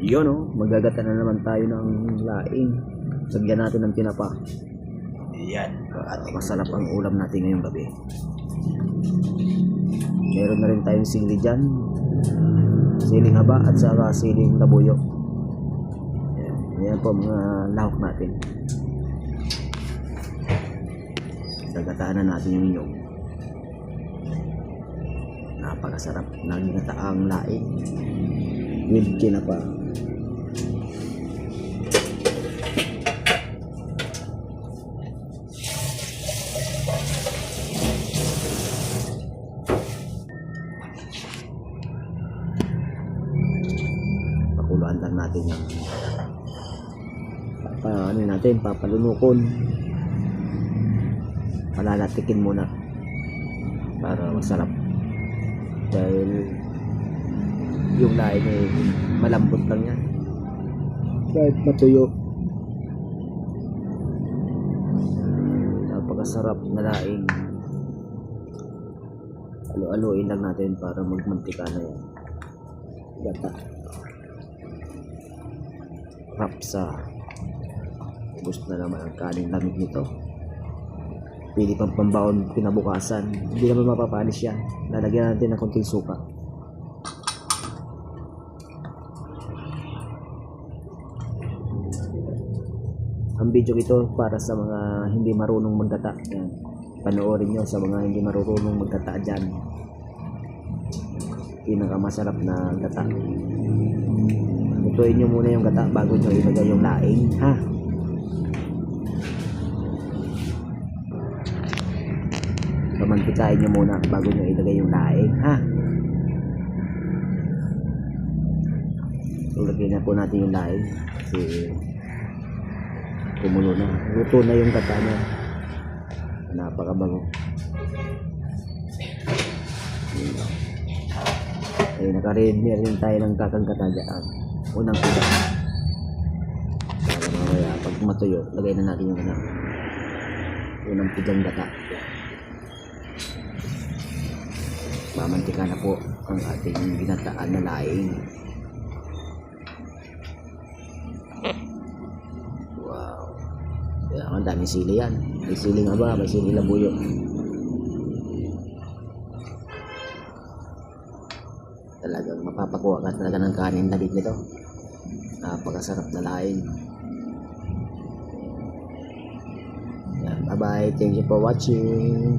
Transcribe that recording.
Yun oh, magagata na naman tayo ng laing. Sagyan natin ng tinapa. Yan. At masarap ang ulam natin ngayong gabi. Meron na rin tayong sili dyan. Siling haba at saka siling labuyo. Yan, yan po mga lahok natin. Gagataan na natin yung inyong. Napakasarap ng ginataang laing. With kinapa. pakuluan lang natin yung pa, ano natin, papalunukon. Palalatikin muna. Para masarap. Dahil yung laing ay malambot lang yan. Kahit matuyo. Napakasarap na laing alo-aloin lang natin para magmantika na yan. Gata. Rapsa ubos na naman ang kanin lamig nito. Pili pang pambaon kinabukasan. Hindi naman mapapanis yan. Lalagyan natin ng konting suka ang video ito para sa mga hindi marunong maggata yan. Panoorin nyo sa mga hindi marunong maggata dyan. Pinakamasarap na gata lutuin nyo muna yung gata bago nyo ilagay yung laing ha? Pamantikain nyo muna bago nyo ilagay yung laing ha? So lagyan na po natin yung laing. Kasi kumulo na. Luto na yung gata niya napakabango. Eh nakaready na rin tayo ng kakagkata dyan. Unang pila para mamaya pag matuyo lagay na natin yung ano. Unang pigang gata. Mamantika na po ang ating ginataan na laing ang daming sili yan. May sili nga ba? May sili labuyo talagang mapapakuha ka talaga ng kanin labit nito. Napakasarap na laing yan bye bye thank you for watching